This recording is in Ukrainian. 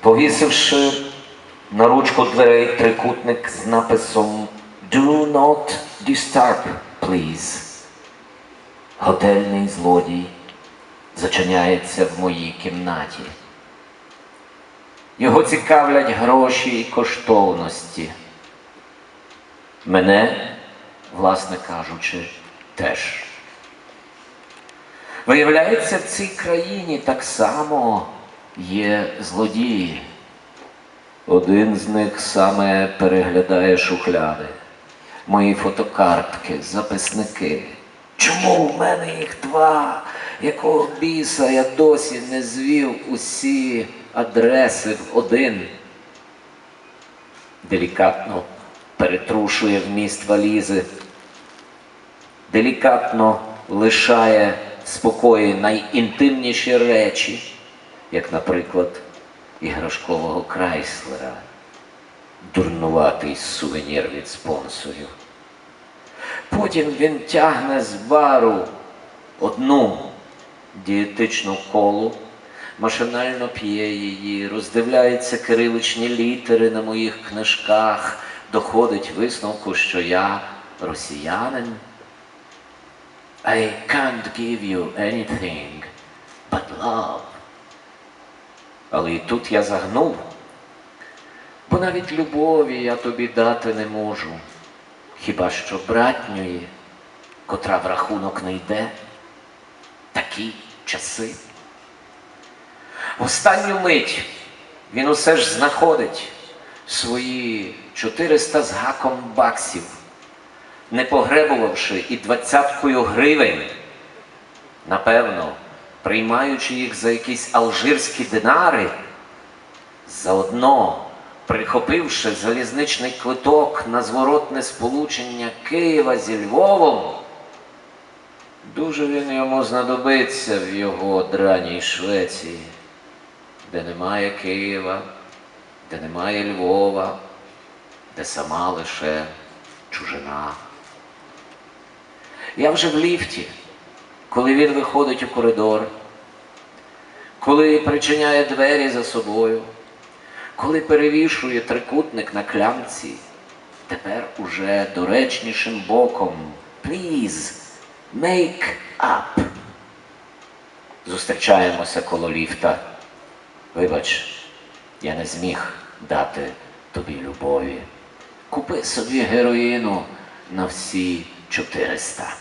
повісивши на ручку дверей трикутник з написом Do not disturb, please. Готельний злодій зачиняється в моїй кімнаті. Його цікавлять гроші і коштовності. Мене, власне кажучи, теж. Виявляється, в цій країні так само є злодії. Один з них саме переглядає шухляди, мої фотокартки, записники. Чому в мене їх два? Якого біса я досі не звів усі адреси в один? Делікатно перетрушує вміст валізи, делікатно лишає спокої найінтимніші речі, як, наприклад, іграшкового крайслера, дурнуватий сувенір від спонсорів. Потім він тягне з бару одну дієтичну колу, машинально п'є її, роздивляється кириличні літери на моїх книжках, доходить висновку, що я росіянин. I can't give you anything but love. Але і тут я загнув, бо навіть любові я тобі дати не можу, хіба що братньої, котра в рахунок не йде, такі часи. В останню мить він усе ж знаходить свої 400 з гаком баксів, не погребувавши і двадцяткою гривень, напевно, приймаючи їх за якісь алжирські динари, заодно прихопивши залізничний квиток на зворотне сполучення Києва зі Львовом, дуже він йому знадобиться в його драній Швеції, де немає Києва, де немає Львова, де сама лише чужина. Я вже в ліфті, коли він виходить у коридор, коли причиняє двері за собою, коли перевішує трикутник на клямці, тепер уже доречнішим боком. Please, make up. Зустрічаємося коло ліфта. Вибач, я не зміг дати тобі любові. Купи собі героїну на всі 400.